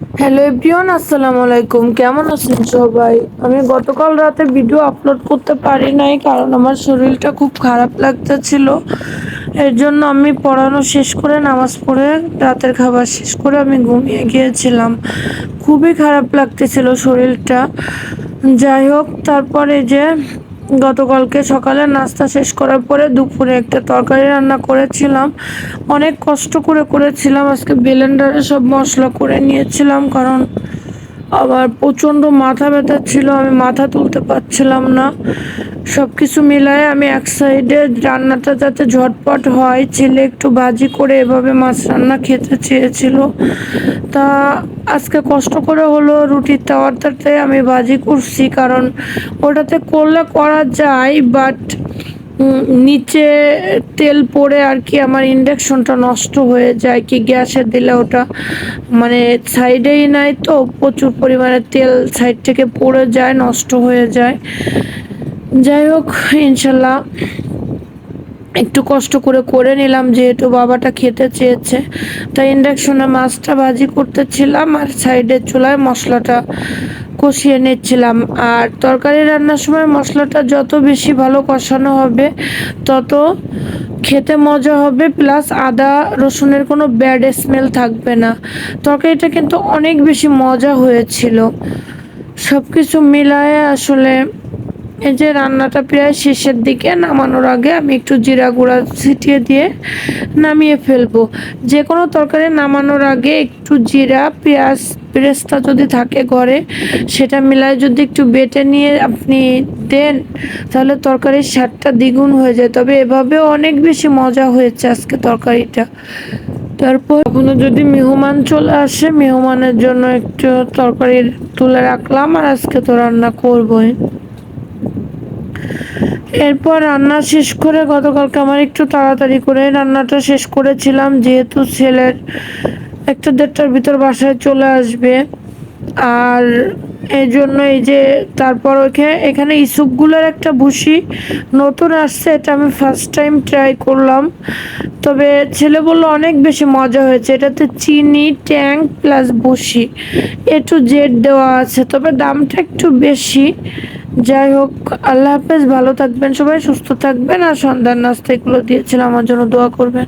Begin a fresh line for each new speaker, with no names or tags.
Hello everyone আসসালামু আলাইকুম। কেমন আছেন সবাই? আমি গতকাল রাতে ভিডিও আপলোড করতে পারি নাই কারণ আমার শরীরটা খুব খারাপ লাগতেছিল। এর জন্য আমি পড়ানো শেষ করে, নামাজ পড়ে রাতের খাবার শেষ করে আমি ঘুমিয়ে গিয়েছিলাম। খুবই খারাপ লাগতেছিল শরীরটা। যাই হোক, তারপরে যে গতকালকে সকালে নাস্তা শেষ করার পরে দুপুরে একটা তরকারি রান্না করেছিলাম। অনেক কষ্ট করে করেছিলাম। আজকে ব্লেন্ডারে সব মশলা করে নিয়েছিলাম, কারণ আবার প্রচণ্ড মাথা ব্যথা ছিল, আমি মাথা তুলতে পারছিলাম না। সব কিছু মিলায়ে আমি এক সাইডে রান্নাটা যাতে ঝটপট হয়, ছেলে একটু ভাজি করে এভাবে মাছ রান্না খেতে চেয়েছিল। তা আজকে কষ্ট করে হলো রুটির তাওয়াটাতে আমি ভাজি করছি, কারণ ওটাতে করলে করা যায় বাট নিচে তেল পড়ে আর কি আমার ইন্ডাকশনটা নষ্ট হয়ে যায়, কি গ্যাসে দিলে ওটা মানে সাইডেই নাই তো, প্রচুর পরিমাণে তেল সাইড থেকে পড়ে যায়, নষ্ট হয়ে যায়। যাই হোক, ইনশাল্লাহ একটু কষ্ট করে করে নিলাম, যেহেতু বাবাটা খেতে চেয়েছে। তাই ইন্ডাকশনে মাছটা ভাজি করতেছিলাম আর সাইডের চুলায় মশলাটা কষিয়ে নিচ্ছিলাম। আর তরকারি রান্নার সময় মশলাটা যত বেশি ভালো কষানো হবে, তত খেতে মজা হবে, প্লাস আদা, রসুনের কোনো ব্যাড স্মেল থাকবে না। তরকারিটা কিন্তু অনেক বেশি মজা হয়েছিল। সব কিছু মিলায়ে আসলে এই যে রান্নাটা প্রায় শেষের দিকে, নামানোর আগে আমি একটু জিরা গুঁড়া ছিটিয়ে দিয়ে নামিয়ে ফেলব। যে কোনো তরকারি নামানোর আগে একটু জিরা, পেঁয়াজ, পেরেস্তা যদি থাকে ঘরে, সেটা মিলায় যদি একটু বেটে নিয়ে আপনি দেন, তাহলে তরকারির স্বাদটা দ্বিগুণ হয়ে যায়। তবে এভাবেও অনেক বেশি মজা হয়েছে আজকে তরকারিটা। তারপর কখনো যদি মেহমান চলে আসে, মেহমানের জন্য একটু তরকারি তুলে রাখলাম আর আজকে তো রান্না করবোই। এরপর রান্না শেষ করে গতকালকে আমার একটু তাড়াতাড়ি করে রান্নাটা শেষ করেছিলাম, যেহেতু ছেলের একটা দেড়টার ভিতর বাসায় চলে আসবে। আর এই জন্য এই যে তারপর ওইখানে এখানে ইসুপগুলোর একটা ভুসি নতুন আসছে, এটা আমি ফার্স্ট টাইম ট্রাই করলাম। তবে ছেলে বলল অনেক বেশি মজা হয়েছে, এটাতে চিনি ট্যাঙ্ক প্লাস ভুসি, এ টু জেড দেওয়া আছে। তবে দামটা একটু বেশি। যাই হোক, আল্লাহ হাফেজ, ভালো থাকবেন সবাই, সুস্থ থাকবেন, আর সন্ধ্যার নাস্তা এগুলো দিয়েছিলাম আমার জন্য দোয়া করবেন।